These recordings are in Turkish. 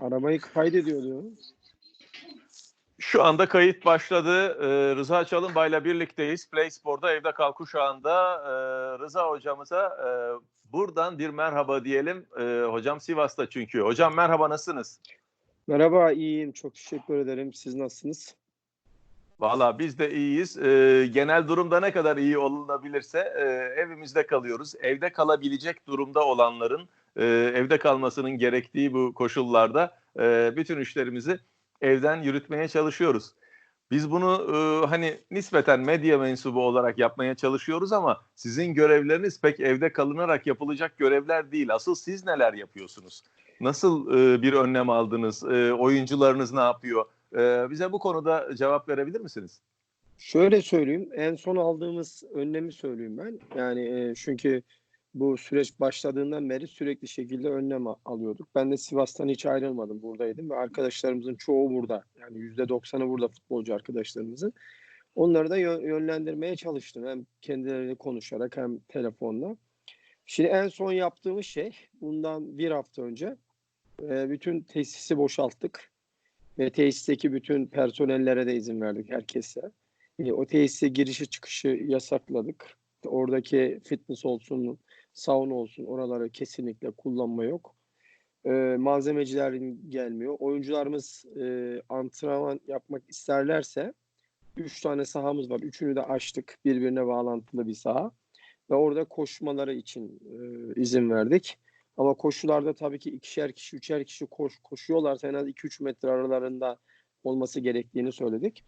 Arabayı kaydediyor diyor. Şu anda kayıt başladı. Ee, Rıza Çalınbay'la birlikteyiz. Play Spor'da evde kal kuşağında e, Rıza hocamıza e, buradan bir merhaba diyelim. E, hocam Sivas'ta çünkü. Hocam merhaba nasılsınız? Merhaba iyiyim. Çok teşekkür ederim. Siz nasılsınız? Valla biz de iyiyiz. Ee, genel durumda ne kadar iyi olunabilirse e, evimizde kalıyoruz. Evde kalabilecek durumda olanların e, evde kalmasının gerektiği bu koşullarda e, bütün işlerimizi evden yürütmeye çalışıyoruz. Biz bunu e, hani nispeten medya mensubu olarak yapmaya çalışıyoruz ama sizin görevleriniz pek evde kalınarak yapılacak görevler değil. Asıl siz neler yapıyorsunuz? Nasıl e, bir önlem aldınız? E, oyuncularınız ne yapıyor? E, bize bu konuda cevap verebilir misiniz? Şöyle söyleyeyim. En son aldığımız önlemi söyleyeyim ben. Yani e, çünkü bu süreç başladığından beri sürekli şekilde önlem alıyorduk. Ben de Sivas'tan hiç ayrılmadım. Buradaydım ve arkadaşlarımızın çoğu burada. Yani %90'ı burada futbolcu arkadaşlarımızın. Onları da yö- yönlendirmeye çalıştım. Hem kendileriyle konuşarak hem telefonla. Şimdi en son yaptığımız şey bundan bir hafta önce e, bütün tesisi boşalttık. Ve tesisteki bütün personellere de izin verdik herkese. E, o tesise girişi çıkışı yasakladık. Oradaki fitness olsun, sauna olsun oraları kesinlikle kullanma yok. E, malzemecilerin gelmiyor. Oyuncularımız e, antrenman yapmak isterlerse üç tane sahamız var. Üçünü de açtık. Birbirine bağlantılı bir saha. Ve orada koşmaları için e, izin verdik. Ama koşularda tabii ki ikişer kişi, üçer kişi koş, koşuyorlarsa en az 2-3 metre aralarında olması gerektiğini söyledik.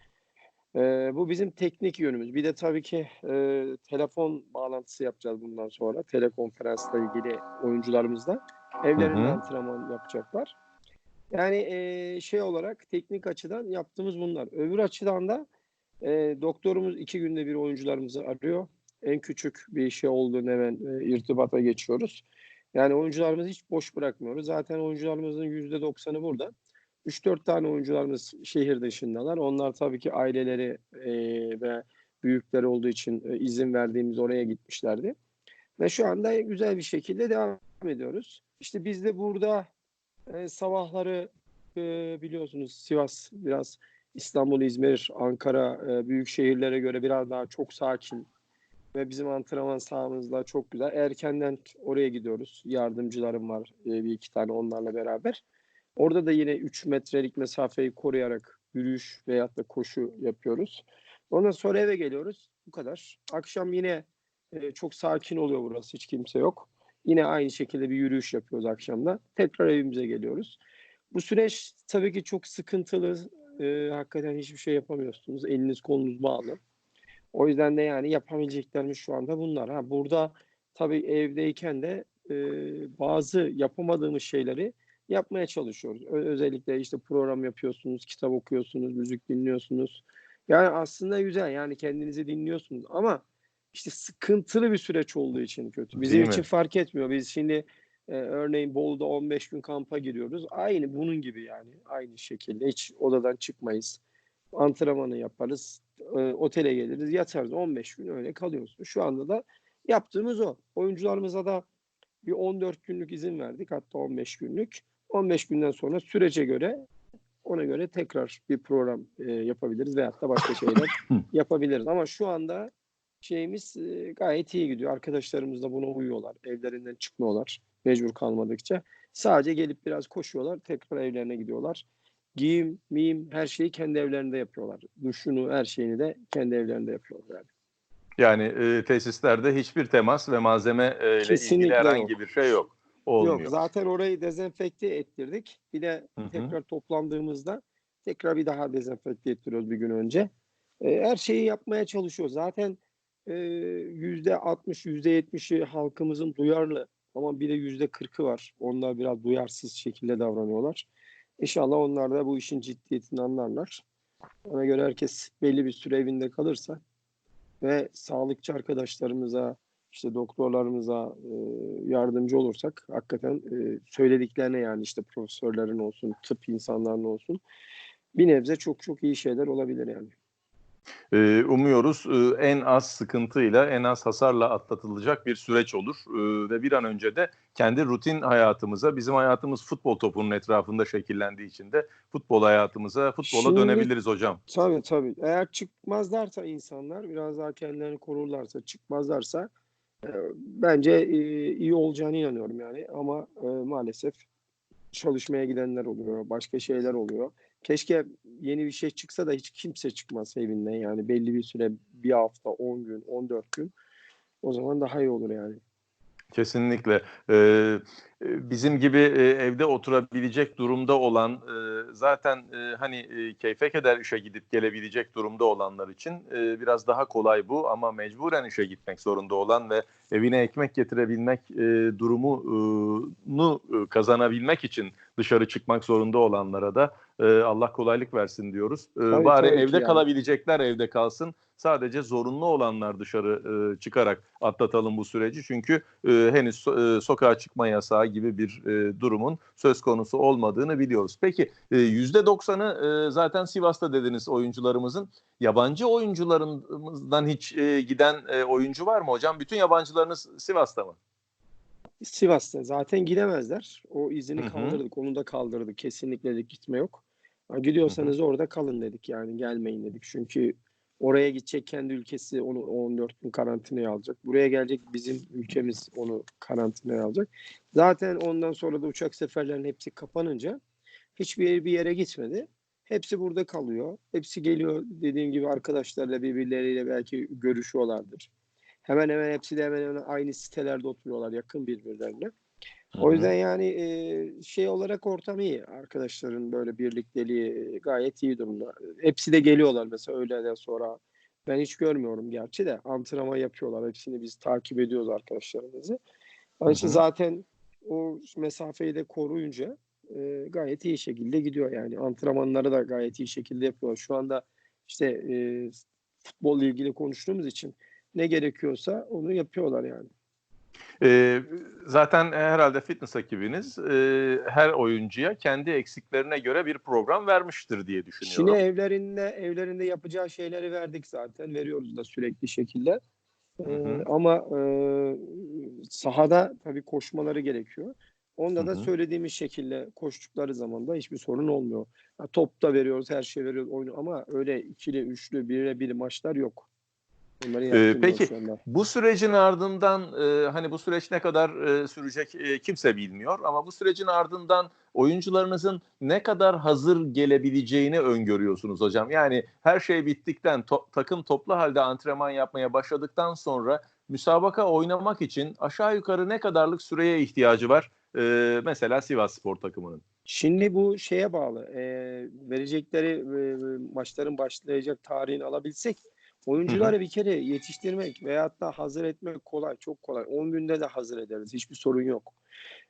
Ee, bu bizim teknik yönümüz. Bir de tabii ki e, telefon bağlantısı yapacağız bundan sonra. Telekonferansla ilgili oyuncularımızla. Evlerinde Hı hı. antrenman yapacaklar. Yani e, şey olarak teknik açıdan yaptığımız bunlar. Öbür açıdan da e, doktorumuz iki günde bir oyuncularımızı arıyor. En küçük bir şey olduğunu hemen e, irtibata geçiyoruz. Yani oyuncularımızı hiç boş bırakmıyoruz. Zaten oyuncularımızın %90'ı burada. 3-4 tane oyuncularımız şehir dışındalar. Onlar tabii ki aileleri e, ve büyükleri olduğu için e, izin verdiğimiz oraya gitmişlerdi. Ve şu anda güzel bir şekilde devam ediyoruz. İşte biz de burada e, sabahları e, biliyorsunuz Sivas biraz İstanbul, İzmir, Ankara e, büyük şehirlere göre biraz daha çok sakin ve bizim antrenman sahamız da çok güzel. Erkenden oraya gidiyoruz. Yardımcılarım var e, bir iki tane onlarla beraber. Orada da yine 3 metrelik mesafeyi koruyarak yürüyüş veyahut da koşu yapıyoruz. Ondan sonra eve geliyoruz. Bu kadar. Akşam yine e, çok sakin oluyor burası. Hiç kimse yok. Yine aynı şekilde bir yürüyüş yapıyoruz akşamda. Tekrar evimize geliyoruz. Bu süreç tabii ki çok sıkıntılı. E, hakikaten hiçbir şey yapamıyorsunuz. Eliniz kolunuz bağlı. O yüzden de yani yapabileceklerimiz şu anda bunlar. Ha, burada tabii evdeyken de e, bazı yapamadığımız şeyleri yapmaya çalışıyoruz. Özellikle işte program yapıyorsunuz, kitap okuyorsunuz, müzik dinliyorsunuz. Yani aslında güzel yani kendinizi dinliyorsunuz ama işte sıkıntılı bir süreç olduğu için kötü. Bizim Değil mi? için fark etmiyor. Biz şimdi e, örneğin Bolu'da 15 gün kampa giriyoruz. Aynı bunun gibi yani. Aynı şekilde hiç odadan çıkmayız. Antrenmanı yaparız. e, otele geliriz, yatarız. 15 gün öyle kalıyoruz. Şu anda da yaptığımız o. Oyuncularımıza da bir 14 günlük izin verdik. Hatta 15 günlük. 15 günden sonra sürece göre ona göre tekrar bir program e, yapabiliriz veyahut da başka şeyler yapabiliriz. Ama şu anda şeyimiz e, gayet iyi gidiyor. Arkadaşlarımız da buna uyuyorlar. Evlerinden çıkmıyorlar mecbur kalmadıkça. Sadece gelip biraz koşuyorlar. Tekrar evlerine gidiyorlar. Giyim, miyim her şeyi kendi evlerinde yapıyorlar. Duşunu, her şeyini de kendi evlerinde yapıyorlar. Yani. Yani e, tesislerde hiçbir temas ve malzeme e, ile ilgili herhangi yok. bir şey yok. Olmuyor. Yok zaten orayı dezenfekte ettirdik. Bir de tekrar toplandığımızda tekrar bir daha dezenfekte ettiriyoruz bir gün önce. E, her şeyi yapmaya çalışıyoruz. Zaten e, yüzde altmış, yüzde yetmişi halkımızın duyarlı. Ama bir de yüzde kırkı var. Onlar biraz duyarsız şekilde davranıyorlar. İnşallah onlar da bu işin ciddiyetini anlarlar. Ona göre herkes belli bir süre evinde kalırsa ve sağlıkçı arkadaşlarımıza, işte doktorlarımıza e, yardımcı olursak hakikaten e, söylediklerine yani işte profesörlerin olsun, tıp insanların olsun bir nebze çok çok iyi şeyler olabilir yani. Ee, umuyoruz e, en az sıkıntıyla, en az hasarla atlatılacak bir süreç olur Ee, ve bir an önce de kendi rutin hayatımıza, bizim hayatımız futbol topunun etrafında şekillendiği için de futbol hayatımıza, futbola Şimdi- dönebiliriz hocam. Tabii tabii. Eğer çıkmazlarsa insanlar biraz daha kendilerini korurlarsa, çıkmazlarsa e, bence e, iyi olacağını inanıyorum yani. Ama e, maalesef çalışmaya gidenler oluyor, başka şeyler oluyor. Keşke yeni bir şey çıksa da hiç kimse çıkmaz evinden yani belli bir süre bir hafta, 10 gün, 14 gün. O zaman daha iyi olur yani. Kesinlikle. Ee, bizim gibi e, evde oturabilecek durumda olan, e, zaten e, hani e, keyfe keder işe gidip gelebilecek durumda olanlar için e, biraz daha kolay bu ama mecburen işe gitmek zorunda olan ve evine ekmek getirebilmek e, durumunu e, kazanabilmek için dışarı çıkmak zorunda olanlara da e, Allah kolaylık versin diyoruz. E, Tabii, bari tabii evde yani. kalabilecekler evde kalsın. Sadece zorunlu olanlar dışarı e, çıkarak atlatalım bu süreci. Çünkü e, henüz so- e, sokağa çıkma yasağı gibi bir e, durumun söz konusu olmadığını biliyoruz. Peki e, %90'ı e, zaten Sivas'ta dediniz oyuncularımızın. Yabancı oyuncularımızdan hiç e, giden e, oyuncu var mı hocam? Bütün yabancılarınız Sivas'ta mı? Sivas'ta zaten gidemezler. O izini Hı hı. kaldırdık. Onu da kaldırdık. Kesinlikle dedik gitme yok. Gidiyorsanız orada kalın dedik yani gelmeyin dedik. Çünkü oraya gidecek kendi ülkesi onu 14 gün karantinaya alacak. Buraya gelecek bizim ülkemiz onu karantinaya alacak. Zaten ondan sonra da uçak seferlerinin hepsi kapanınca hiçbir bir yere gitmedi. Hepsi burada kalıyor. Hepsi geliyor dediğim gibi arkadaşlarla birbirleriyle belki görüşüyorlardır. Hemen hemen hepsi de hemen hemen aynı sitelerde oturuyorlar yakın birbirlerine. O yüzden yani e, şey olarak ortam iyi. Arkadaşların böyle birlikteliği gayet iyi durumda. Hepsi de geliyorlar mesela öğleden sonra. Ben hiç görmüyorum gerçi de antrenman yapıyorlar. Hepsini biz takip ediyoruz arkadaşlarımızı. Onun için zaten o mesafeyi de koruyunca e, gayet iyi şekilde gidiyor yani. Antrenmanları da gayet iyi şekilde yapıyorlar. Şu anda işte e, futbolla ilgili konuştuğumuz için ne gerekiyorsa onu yapıyorlar yani. E, zaten herhalde fitness ekibiniz e, her oyuncuya kendi eksiklerine göre bir program vermiştir diye düşünüyorum. Şimdi evlerinde evlerinde yapacağı şeyleri verdik zaten. Veriyoruz da sürekli şekilde. Ee, Hı hı. ama e, sahada tabii koşmaları gerekiyor. Onda da Hı hı. söylediğimiz şekilde koştukları zaman da hiçbir sorun olmuyor. Ha, top da veriyoruz, her şey veriyoruz oyunu ama öyle ikili, üçlü, bire bir maçlar yok. Ee, peki bu sürecin ardından e, hani bu süreç ne kadar e, sürecek e, kimse bilmiyor ama bu sürecin ardından oyuncularınızın ne kadar hazır gelebileceğini öngörüyorsunuz hocam. Yani her şey bittikten to- takım toplu halde antrenman yapmaya başladıktan sonra müsabaka oynamak için aşağı yukarı ne kadarlık süreye ihtiyacı var? E, mesela Sivas Spor takımının. Şimdi bu şeye bağlı. e, verecekleri e, maçların başlayacak tarihini alabilsek oyuncuları bir kere yetiştirmek veyahut da hazır etmek kolay, çok kolay. 10 günde de hazır ederiz. Hiçbir sorun yok.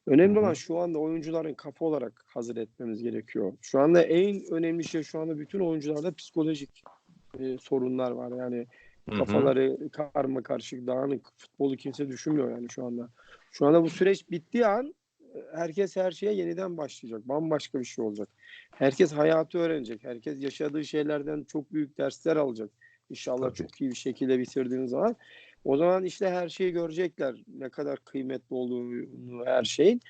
Önemli Hı hı. olan şu anda oyuncuların kafa olarak hazır etmemiz gerekiyor. Şu anda en önemli şey şu anda bütün oyuncularda psikolojik e, sorunlar var. Yani kafaları karma karışık, dağınık. Futbolu kimse düşünmüyor yani şu anda. Şu anda bu süreç bittiği an e, herkes her şeye yeniden başlayacak. Bambaşka bir şey olacak. Herkes hayatı öğrenecek. Herkes yaşadığı şeylerden çok büyük dersler alacak. İnşallah Tabii. çok iyi bir şekilde bitirdiğiniz zaman. O zaman işte her şeyi görecekler. Ne kadar kıymetli olduğunu her şeyin.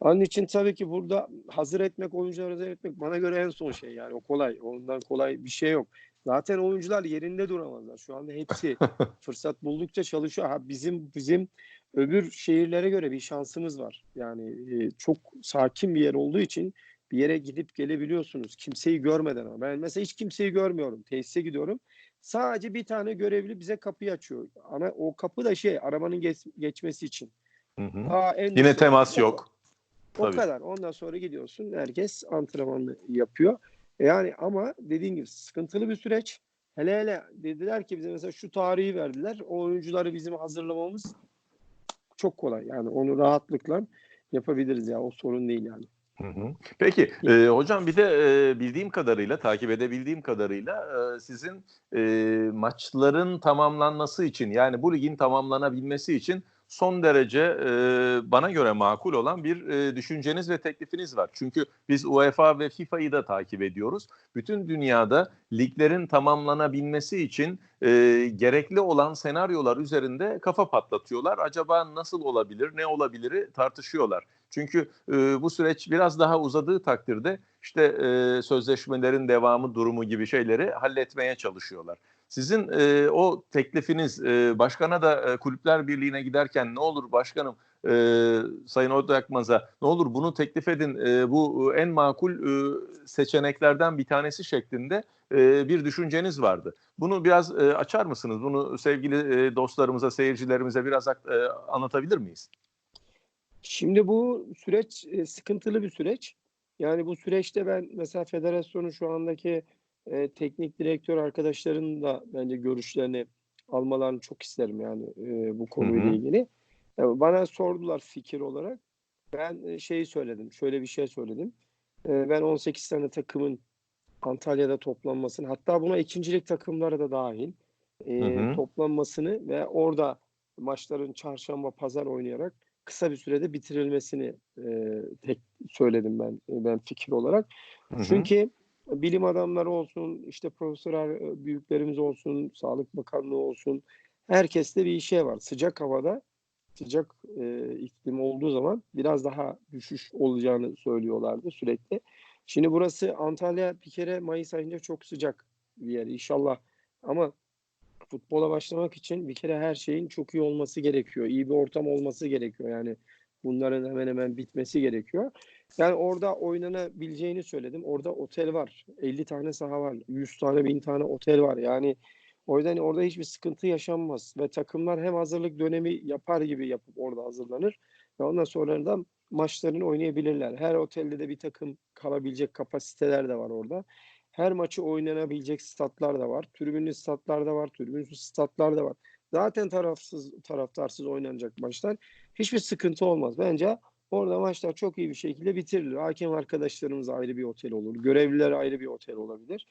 Onun için tabii ki burada hazır etmek, oyuncuları hazır etmek bana göre en son şey yani o kolay. Ondan kolay bir şey yok. Zaten oyuncular yerinde duramazlar. Şu anda hepsi fırsat buldukça çalışıyor. Ha bizim bizim öbür şehirlere göre bir şansımız var. Yani e, çok sakin bir yer olduğu için bir yere gidip gelebiliyorsunuz. Kimseyi görmeden ama. Ben mesela hiç kimseyi görmüyorum. Tesise gidiyorum. Sadece bir tane görevli bize kapıyı açıyor. Ama o kapı da şey arabanın geç- geçmesi için. Hı hı. Aa, Yine temas o- yok. O Tabii. kadar. Ondan sonra gidiyorsun. Herkes antrenmanını yapıyor. Yani ama dediğin gibi sıkıntılı bir süreç. Hele hele dediler ki bize mesela şu tarihi verdiler. O oyuncuları bizim hazırlamamız çok kolay. Yani onu rahatlıkla yapabiliriz ya. O sorun değil yani. Hı hı. Peki e, hocam bir de e, bildiğim kadarıyla takip edebildiğim kadarıyla e, sizin e, maçların tamamlanması için yani bu ligin tamamlanabilmesi için son derece e, bana göre makul olan bir e, düşünceniz ve teklifiniz var. Çünkü biz UEFA ve FIFA'yı da takip ediyoruz. Bütün dünyada liglerin tamamlanabilmesi için e, gerekli olan senaryolar üzerinde kafa patlatıyorlar. Acaba nasıl olabilir, ne olabilir tartışıyorlar. Çünkü e, bu süreç biraz daha uzadığı takdirde işte e, sözleşmelerin devamı durumu gibi şeyleri halletmeye çalışıyorlar. Sizin e, o teklifiniz e, başkana da e, kulüpler birliğine giderken ne olur başkanım e, Sayın Odakmaz'a ne olur bunu teklif edin e, bu en makul e, seçeneklerden bir tanesi şeklinde e, bir düşünceniz vardı. Bunu biraz e, açar mısınız? Bunu sevgili e, dostlarımıza, seyircilerimize biraz e, anlatabilir miyiz? Şimdi bu süreç e, sıkıntılı bir süreç. Yani bu süreçte ben mesela federasyonun şu andaki e, teknik direktör arkadaşlarının da bence görüşlerini almalarını çok isterim yani e, bu konuyla Hı hı. ilgili. Yani bana sordular fikir olarak. Ben e, şeyi söyledim. Şöyle bir şey söyledim. E, ben 18 tane takımın Antalya'da toplanmasını hatta buna ikincilik takımları da dahil e, Hı hı. toplanmasını ve orada maçların çarşamba pazar oynayarak kısa bir sürede bitirilmesini e, tek söyledim ben ben fikir olarak. Hı hı. Çünkü bilim adamları olsun, işte profesör e, büyüklerimiz olsun, Sağlık Bakanlığı olsun, herkeste bir şey var. Sıcak havada, sıcak e, iklim olduğu zaman biraz daha düşüş olacağını söylüyorlardı sürekli. Şimdi burası Antalya bir kere Mayıs ayında çok sıcak bir yer inşallah. Ama futbola başlamak için bir kere her şeyin çok iyi olması gerekiyor. İyi bir ortam olması gerekiyor. Yani bunların hemen hemen bitmesi gerekiyor. Yani orada oynanabileceğini söyledim. Orada otel var. 50 tane saha var. 100 tane, 1000 tane otel var. Yani o yüzden orada hiçbir sıkıntı yaşanmaz. Ve takımlar hem hazırlık dönemi yapar gibi yapıp orada hazırlanır. Ve ondan sonra da maçlarını oynayabilirler. Her otelde de bir takım kalabilecek kapasiteler de var orada. Her maçı oynanabilecek statlar da var. Tribünlü statlar da var. Tribünsüz statlar da var. Zaten tarafsız taraftarsız oynanacak maçlar. Hiçbir sıkıntı olmaz. Bence orada maçlar çok iyi bir şekilde bitirilir. Hakem arkadaşlarımız ayrı bir otel olur. Görevliler ayrı bir otel olabilir.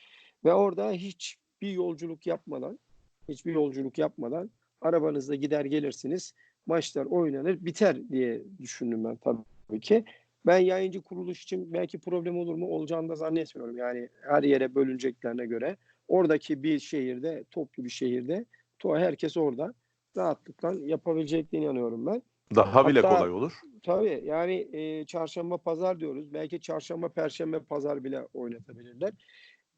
Ve orada hiçbir yolculuk yapmadan hiçbir yolculuk yapmadan arabanızda gider gelirsiniz. Maçlar oynanır biter diye düşündüm ben tabii ki. Ben yayıncı kuruluş için belki problem olur mu olacağını da zannetmiyorum. Yani her yere bölüneceklerine göre oradaki bir şehirde, toplu bir şehirde herkes orada rahatlıkla yapabileceklerine inanıyorum ben. Daha bile Hatta- kolay olur. Tabii yani e, çarşamba pazar diyoruz. Belki çarşamba perşembe pazar bile oynatabilirler.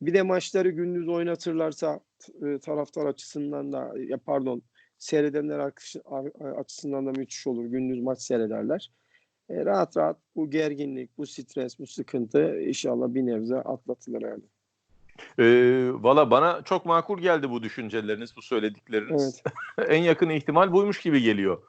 Bir de maçları gündüz oynatırlarsa e, taraftar açısından da ya pardon seyredenler açısından da müthiş olur. Gündüz maç seyrederler. E, rahat rahat bu gerginlik, bu stres, bu sıkıntı inşallah bir nebze atlatılır yani. Ee, Valla bana çok makul geldi bu düşünceleriniz, bu söyledikleriniz. Evet. en yakın ihtimal buymuş gibi geliyor.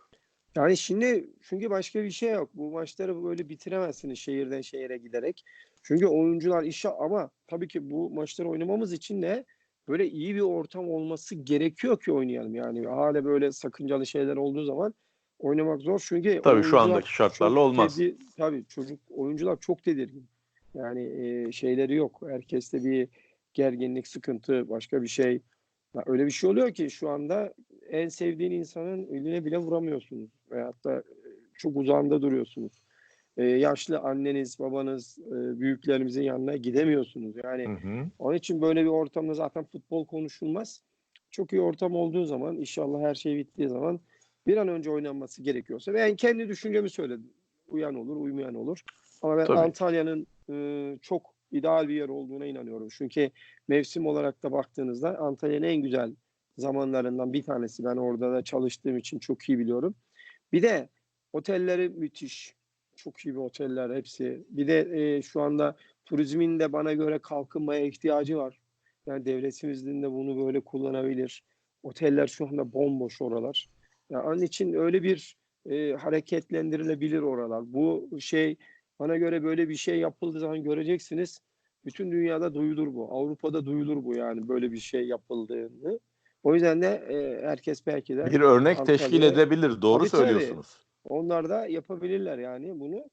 Yani şimdi çünkü başka bir şey yok. Bu maçları böyle bitiremezsiniz şehirden şehire giderek. Çünkü oyuncular işe ama tabii ki bu maçları oynamamız için de böyle iyi bir ortam olması gerekiyor ki oynayalım. Yani hala böyle sakıncalı şeyler olduğu zaman oynamak zor. Çünkü Tabii şu andaki şartlarla olmaz. tedi- tabii çocuk oyuncular çok tedirgin. Yani e, şeyleri yok. Herkeste bir gerginlik, sıkıntı, başka bir şey. Ya öyle bir şey oluyor ki şu anda en sevdiğin insanın eline bile vuramıyorsunuz. Veyahut da e, çok uzağında duruyorsunuz. E, yaşlı anneniz, babanız, e, büyüklerimizin yanına gidemiyorsunuz. Yani Hı hı. onun için böyle bir ortamda zaten futbol konuşulmaz. Çok iyi ortam olduğu zaman inşallah her şey bittiği zaman bir an önce oynanması gerekiyorsa. Ben kendi düşüncemi söyledim. Uyan olur, uymayan olur. Ama ben. Antalya'nın e, çok ideal bir yer olduğuna inanıyorum. Çünkü mevsim olarak da baktığınızda Antalya'nın en güzel zamanlarından bir tanesi. Ben orada da çalıştığım için çok iyi biliyorum. Bir de otelleri müthiş. Çok iyi bir oteller hepsi. Bir de e, şu anda turizmin de bana göre kalkınmaya ihtiyacı var. Yani devletimizin de bunu böyle kullanabilir. Oteller şu anda bomboş oralar. Yani onun için öyle bir e, hareketlendirilebilir oralar. Bu şey bana göre böyle bir şey yapıldığı zaman göreceksiniz. Bütün dünyada duyulur bu. Avrupa'da duyulur bu yani böyle bir şey yapıldığını. O yüzden de e, herkes belki de Bir örnek teşkil edebilir. Doğru Tabii, tabii. söylüyorsunuz. onlar da yapabilirler yani bunu.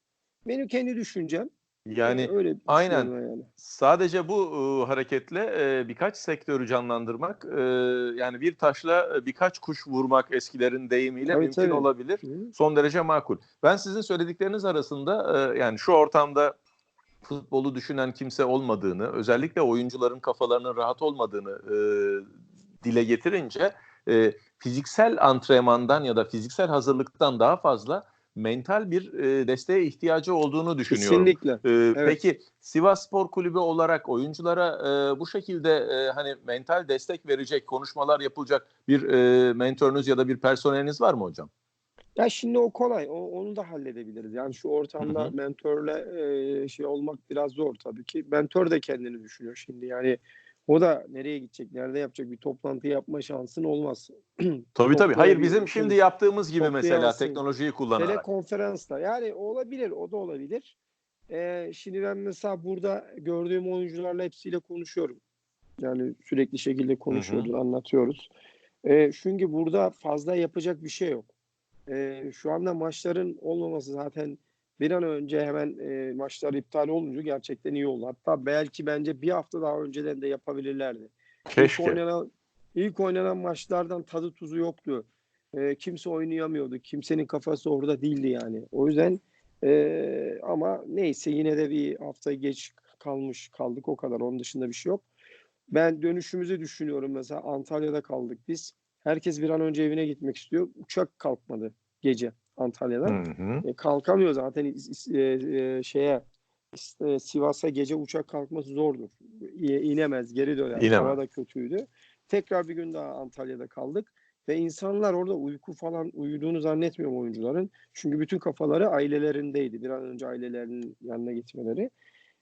Benim kendi düşüncem Yani Ee, öyle aynen. yani. sadece bu e, hareketle e, birkaç sektörü canlandırmak e, yani bir taşla e, birkaç kuş vurmak eskilerin deyimiyle Tabii, mümkün tabii. olabilir. Hı. Son derece makul. Ben sizin söyledikleriniz arasında e, yani şu ortamda futbolu düşünen kimse olmadığını, özellikle oyuncuların kafalarının rahat olmadığını e, dile getirince e, fiziksel antrenmandan ya da fiziksel hazırlıktan daha fazla mental bir e, desteğe ihtiyacı olduğunu düşünüyorum. Kesinlikle. Ee, Evet. Peki Sivas Spor Kulübü olarak oyunculara e, bu şekilde e, hani mental destek verecek konuşmalar yapılacak bir e, mentörünüz ya da bir personeliniz var mı hocam? Ya şimdi o kolay. O, onu da halledebiliriz. Yani şu ortamda Hı hı. mentörle e, şey olmak biraz zor tabii ki. Mentör de kendini düşünüyor şimdi. Yani o da nereye gidecek, nerede yapacak bir toplantı yapma şansın olmaz. Tabii tabii. Hayır bizim şimdi bir- yaptığımız gibi mesela teknolojiyi kullanarak. Telekonferansla yani olabilir, o da olabilir. Ee, şimdi ben mesela burada gördüğüm oyuncularla hepsiyle konuşuyorum. Yani sürekli şekilde konuşuyoruz, anlatıyoruz. Ee, çünkü burada fazla yapacak bir şey yok. Ee, şu anda maçların olmaması zaten bir an önce hemen e, maçlar iptal olunca gerçekten iyi oldu. Hatta belki bence bir hafta daha önceden de yapabilirlerdi. İlk Keşke. oynanan, ilk oynanan maçlardan tadı tuzu yoktu. Ee, kimse oynayamıyordu. Kimsenin kafası orada değildi yani. O yüzden ee, ama neyse yine de bir hafta geç kalmış kaldık o kadar. Onun dışında bir şey yok. Ben dönüşümüzü düşünüyorum mesela Antalya'da kaldık biz. Herkes bir an önce evine gitmek istiyor. Uçak kalkmadı gece Antalya'dan. Hı hı. E, kalkamıyor zaten e, e, şeye e, Sivas'a gece uçak kalkması zordur. İ- inemez, geri döner. İnemez. Hava da kötüydü. Tekrar bir gün daha Antalya'da kaldık ve insanlar orada uyku falan uyuduğunu zannetmiyorum oyuncuların. Çünkü bütün kafaları ailelerindeydi. Bir an önce ailelerinin yanına gitmeleri.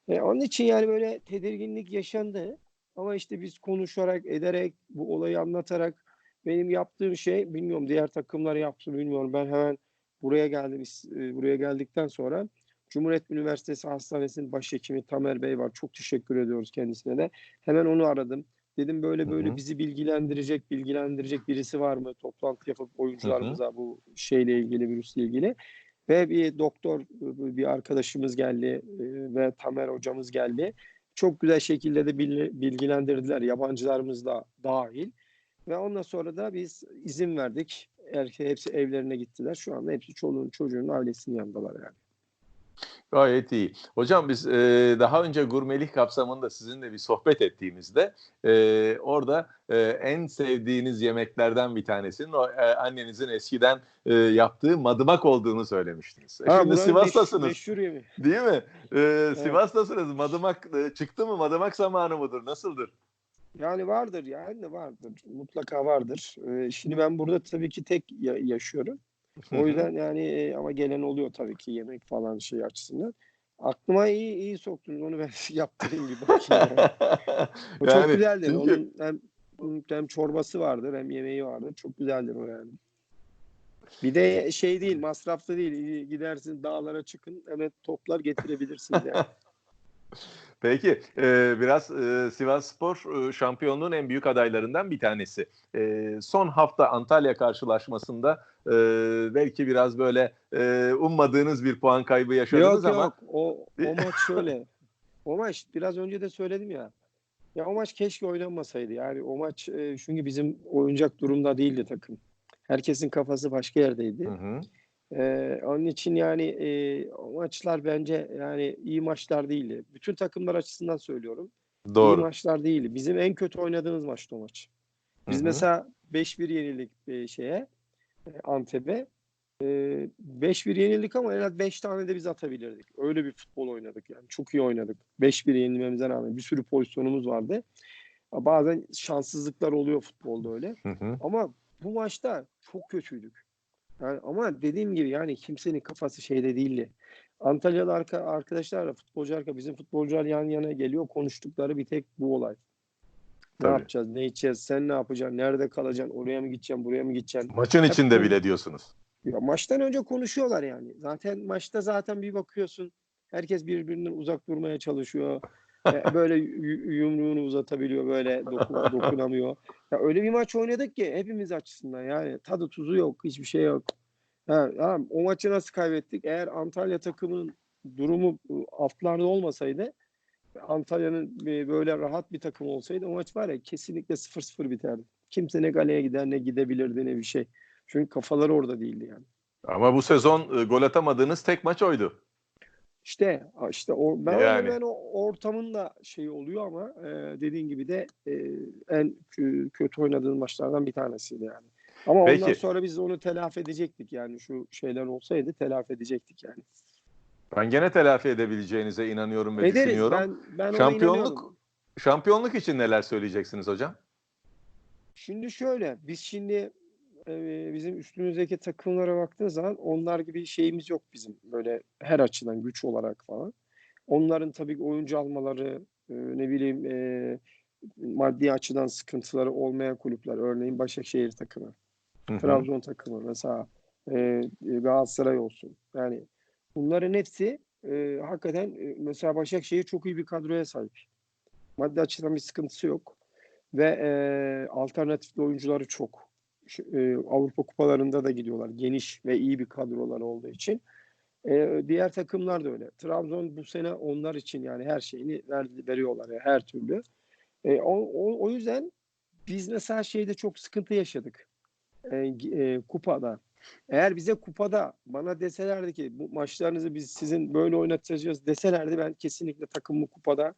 E, onun için yani böyle tedirginlik yaşandı. Ama işte biz konuşarak, ederek, bu olayı anlatarak benim yaptığım şey bilmiyorum diğer takımlar yaptı bilmiyorum. Ben hemen buraya geldim. İs- e, Buraya geldikten sonra Cumhuriyet Üniversitesi Hastanesi'nin başhekimi Tamer Bey var. Çok teşekkür ediyoruz kendisine de. Hemen onu aradım. Dedim böyle böyle hı. bizi bilgilendirecek, bilgilendirecek birisi var mı? Toplantı yapıp oyuncularımıza bu şeyle ilgili, virüsle ilgili. Ve bir doktor, bir arkadaşımız geldi e, ve Tamer hocamız geldi. Çok güzel şekilde de bil- bilgilendirdiler. Yabancılarımız da dahil. Ve ondan sonra da biz izin verdik. Erke, hepsi evlerine gittiler. Şu anda hepsi çoluğun çocuğun ailesinin yanındalar yani. Gayet iyi. Hocam biz e, daha önce gurmelik kapsamında sizinle bir sohbet ettiğimizde e, orada e, en sevdiğiniz yemeklerden bir tanesinin o e, annenizin eskiden e, yaptığı madımak olduğunu söylemiştiniz. E, Ha, Şimdi Sivas'tasınız meş- Meşhur yemeği. değil mi? E, Sivas'tasınız. Madımak e, çıktı mı? Madımak zamanı mıdır? Nasıldır? Yani vardır yani vardır. Mutlaka vardır. Ee, şimdi ben burada tabii ki tek ya- yaşıyorum. O yüzden yani e, ama gelen oluyor tabii ki yemek falan şey açısından. Aklıma iyi iyi soktunuz onu ben yaptığım gibi. O çok Yani güzeldir. çünkü- Onun hem, hem çorbası vardır hem yemeği vardır. Çok güzeldir o yani. Bir de şey değil, masraflı değil. Gidersin dağlara çıkın, hemen toplar getirebilirsiniz yani. Peki e, biraz e, Sivas Spor e, şampiyonluğun en büyük adaylarından bir tanesi. E, son hafta Antalya karşılaşmasında e, belki biraz böyle e, ummadığınız bir puan kaybı yaşadınız yok ama yok, o, o maç şöyle. O maç biraz önce de söyledim ya. Ya o maç keşke oynanmasaydı. Yani o maç e, çünkü bizim oyuncak durumda değildi takım. Herkesin kafası başka yerdeydi. Hı hı. Ee, onun için yani e, o maçlar bence yani iyi maçlar değildi. Bütün takımlar açısından söylüyorum. İyi doğru. maçlar değildi. Bizim en kötü oynadığımız maçtı o maç. Biz Hı hı. mesela 5-1 yenildik e, şeye e, Antep'e. E, 5-1 yenildik ama en az 5 tane de biz atabilirdik. Öyle bir futbol oynadık yani. Çok iyi oynadık. 5-1 yenilmemize rağmen bir sürü pozisyonumuz vardı. Bazen şanssızlıklar oluyor futbolda öyle. Hı hı. Ama bu maçta çok kötüydük. Yani ama dediğim gibi yani kimsenin kafası şeyde değildi. Antalyalı arka, arkadaşlarla futbolcu arka bizim futbolcular yan yana geliyor konuştukları bir tek bu olay. Ne Tabii. yapacağız, ne içeceğiz, sen ne yapacaksın, nerede kalacaksın, oraya mı gideceksin, buraya mı gideceksin? Maçın Hep içinde bile diyorsunuz. Ya maçtan önce konuşuyorlar yani. Zaten maçta zaten bir bakıyorsun herkes birbirinden uzak durmaya çalışıyor. E, böyle yu- yumruğunu uzatabiliyor böyle doku- dokunamıyor. Ya öyle bir maç oynadık ki hepimiz açısından yani tadı tuzu yok hiçbir şey yok. Ha, ha, o maçı nasıl kaybettik? Eğer Antalya takımının durumu e, altlarda olmasaydı Antalya'nın böyle rahat bir takım olsaydı o maç var ya kesinlikle 0-0 biterdi. Kimse ne galeye gider ne gidebilirdi ne bir şey. Çünkü kafaları orada değildi yani. Ama bu sezon e, gol atamadığınız tek maç oydu. İşte işte o ben Yani. ben o ortamın da şeyi oluyor ama e, dediğin gibi de e, en kö- kötü oynadığın maçlardan bir tanesiydi yani. Ama ondan Peki. sonra biz onu telafi edecektik yani şu şeyler olsaydı telafi edecektik yani. Ben gene telafi edebileceğinize inanıyorum ve Ederiz düşünüyorum. ben ben Şampiyonluk şampiyonluk için neler söyleyeceksiniz hocam? Şimdi şöyle biz şimdi e, bizim üstümüzdeki takımlara baktığın zaman onlar gibi şeyimiz yok bizim böyle her açıdan güç olarak falan. Onların tabii oyuncu almaları e, ne bileyim e, maddi açıdan sıkıntıları olmayan kulüpler örneğin Başakşehir takımı, Hı hı. Trabzon takımı mesela e, Galatasaray olsun. Yani bunların hepsi e, hakikaten e, mesela Başakşehir çok iyi bir kadroya sahip. Maddi açıdan bir sıkıntısı yok ve e, alternatifli oyuncuları çok. E, Avrupa kupalarında da gidiyorlar. Geniş ve iyi bir kadrolar olduğu için. E, diğer takımlar da öyle. Trabzon bu sene onlar için yani her şeyini ver, veriyorlar ya her türlü. E, o, o, o yüzden biz mesela şeyde çok sıkıntı yaşadık. E, e, kupada. Eğer bize kupada bana deselerdi ki bu maçlarınızı biz sizin böyle oynatacağız deselerdi ben kesinlikle takımımı kupada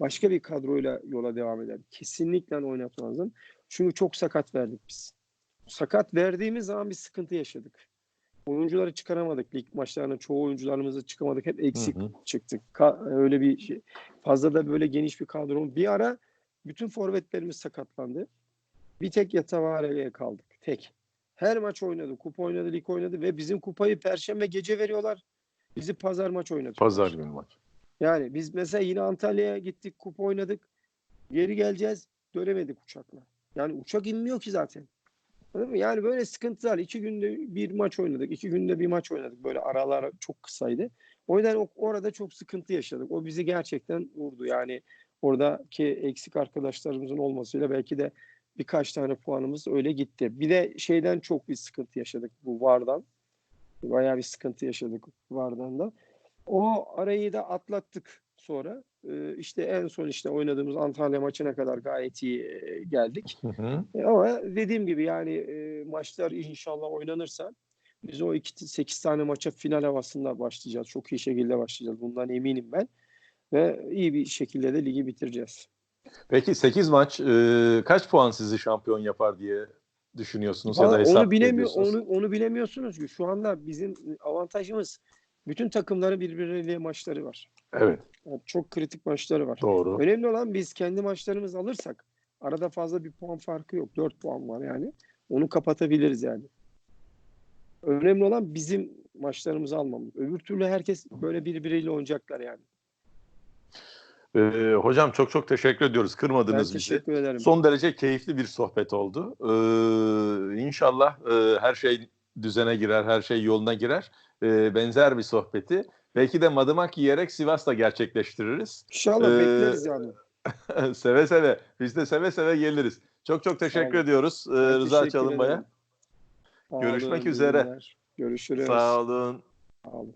başka bir kadroyla yola devam ederdim. Kesinlikle oynatmazdım. Çünkü çok sakat verdik biz. Sakat verdiğimiz zaman bir sıkıntı yaşadık. Oyuncuları çıkaramadık. Lig maçlarına çoğu oyuncularımızı çıkamadık. Hep eksik Hı hı. çıktık. Ka- öyle bir şey. Fazla da böyle geniş bir kadro. Bir ara bütün forvetlerimiz sakatlandı. Bir tek Yatavara'ya kaldık. Tek. Her maç oynadı. Kupa oynadı, lig oynadı ve bizim kupayı perşembe gece veriyorlar. Bizi pazar maç oynatıyorlar. Pazar günü maç. Yani biz mesela yine Antalya'ya gittik, kupa oynadık. Geri geleceğiz, dönemedik uçakla. Yani uçak inmiyor ki zaten. Anladın mı? Yani böyle sıkıntılar. İki günde bir maç oynadık, iki günde bir maç oynadık. Böyle aralar çok kısaydı. O yüzden orada çok sıkıntı yaşadık. O bizi gerçekten vurdu. Yani oradaki eksik arkadaşlarımızın olmasıyla belki de birkaç tane puanımız öyle gitti. Bir de şeyden çok bir sıkıntı yaşadık bu VAR'dan. Bayağı bir sıkıntı yaşadık VAR'dan da. O arayı da atlattık sonra. İşte en son işte oynadığımız Antalya maçına kadar gayet iyi geldik. Hı hı. E, Ama dediğim gibi yani maçlar inşallah oynanırsa biz o iki, 8 tane maça final havasında başlayacağız. Çok iyi şekilde başlayacağız. Bundan eminim ben. Ve iyi bir şekilde de ligi bitireceğiz. Peki 8 maç e, kaç puan sizi şampiyon yapar diye düşünüyorsunuz ya da Vallahi hesap onu bilemiyor onu onu bilemiyorsunuz ki şu anda bizim avantajımız bütün takımların birbirleriyle maçları var. Evet Yani çok kritik maçları var. doğru. Önemli olan biz kendi maçlarımızı alırsak arada fazla bir puan farkı yok. 4 puan var yani. Onu kapatabiliriz yani. Önemli olan bizim maçlarımızı almamız. Öbür türlü herkes böyle birbiriyle oynayacaklar yani. E, hocam çok çok teşekkür ediyoruz. Ben Kırmadınız bizi. teşekkür ederim. Son derece keyifli bir sohbet oldu. Ee, inşallah e, her şey düzene girer, her şey yoluna girer. Ee, benzer bir sohbeti belki de madımak yiyerek Sivas'ta gerçekleştiririz. İnşallah Ee, bekleriz yani. seve seve. Biz de seve seve geliriz. Çok çok teşekkür olun. ediyoruz e, Ben Rıza Çalınbay'a. Görüşmek olun, üzere. günler. Görüşürüz. Sağ olun. Sağ olun.